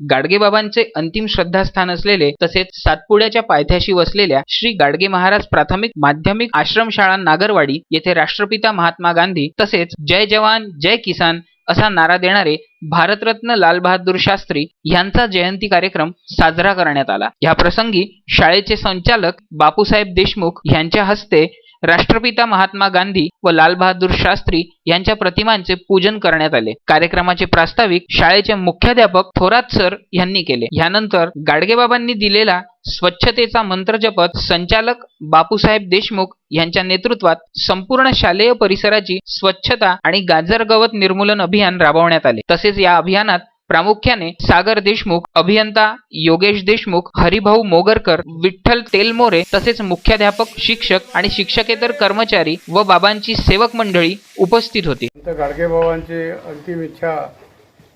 गाडगेबाबांचे अंतिम श्रद्धास्थान असलेले तसेच सातपुड्याच्या पायथ्याशी वसलेल्या श्री गाडगे महाराज प्राथमिक माध्यमिक आश्रमशाळा नागरवाडी येथे राष्ट्रपिता महात्मा गांधी तसेच जय जवान जय किसान असा नारा देणारे भारतरत्न लालबहादूर शास्त्री यांचा जयंती कार्यक्रम साजरा करण्यात आला. या प्रसंगी शाळेचे संचालक बापूसाहेब देशमुख यांच्या हस्ते राष्ट्रपिता महात्मा गांधी व लालबहादूर शास्त्री यांच्या प्रतिमांचे पूजन करण्यात आले. कार्यक्रमाचे प्रास्ताविक शाळेचे मुख्याध्यापक थोरात सर यांनी केले. यानंतर गाडगेबाबांनी दिलेला स्वच्छतेचा मंत्र जपत संचालक बापूसाहेब देशमुख यांच्या नेतृत्वात संपूर्ण शालेय परिसराची स्वच्छता आणि गाजर गवत निर्मूलन अभियान राबवण्यात आले. तसेच या अभियानात प्रामुख्याने सागर देशमुख अभियंता योगेश देशमुख हरिभाऊ मोगरकर विठ्ठल तेलमोरे तसेच मुख्याध्यापक शिक्षक आणि शिक्षकेतर कर्मचारी व बाबांची सेवक मंडळी उपस्थित होती. संत गाडगेबाबांची अंतिम इच्छा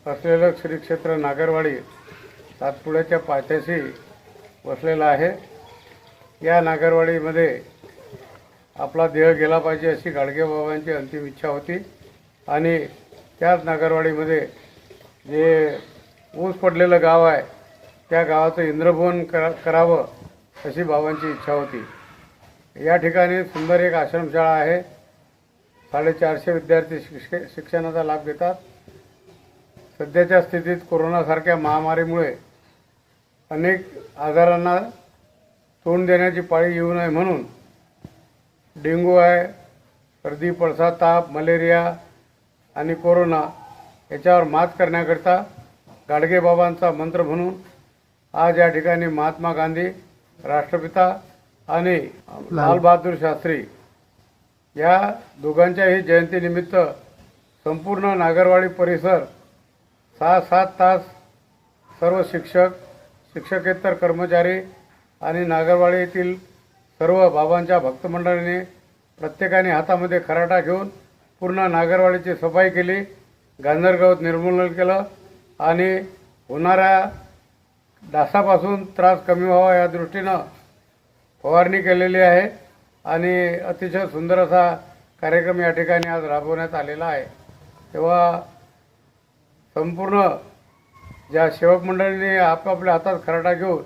असलेलं श्री क्षेत्र नागरवाडी सातपुड्याच्या पायथ्याशी वसलेलं आहे. या नागरवाडीमध्ये आपला देह गेला पाहिजे अशी गाडगेबाबांची अंतिम इच्छा होती आणि त्याच नागरवाडीमध्ये जे ऊस पडलेलं गाव आहे त्या गावाचं इंद्रभवन करा करावं अशी बाबांची इच्छा होती. या ठिकाणी सुंदर एक आश्रमशाळा आहे. साडेचारशे विद्यार्थी शिक्षे शिक्षणाचा लाभ घेतात. सध्याच्या स्थितीत कोरोनासारख्या महामारीमुळे अनेक आजारांना तोंड देण्याची पाळी येऊ नये म्हणून डेंगू आहे सर्दी पडसा ताप मलेरिया आणि कोरोना याच्यावर मात करण्याकरिता गाडगेबाबांचा मंत्र म्हणून आज या ठिकाणी महात्मा गांधी राष्ट्रपिता आणि लालबहादूर शास्त्री या दोघांच्याही जयंतीनिमित्त संपूर्ण नागरवाडी परिसर सहा सात तास सर्व शिक्षक शिक्षकेतर कर्मचारी आणि नागरवाडी येथील सर्व बाबांच्या भक्तमंडळीने प्रत्येकाने हातामध्ये खराटा घेऊन पूर्ण नागरवाडीची सफाई केली. गांजरगवत निर्मूलन केलं आणि होणाऱ्या डासापासून त्रास कमी व्हावा या दृष्टीनं फवारणी केलेली आहे आणि अतिशय सुंदर असा कार्यक्रम या ठिकाणी आज राबवण्यात आलेला आहे. तेव्हा संपूर्ण ज्या सेवक मंडळींनी आपापल्या हातात खराटा घेऊन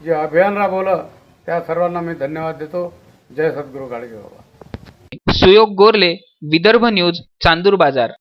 जे अभियान राबवलं त्या सर्वांना मी धन्यवाद देतो. जय सद्गुरू गाडगे बाबा सुयोग गोरले विदर्भ न्यूज चांदूर बाजार.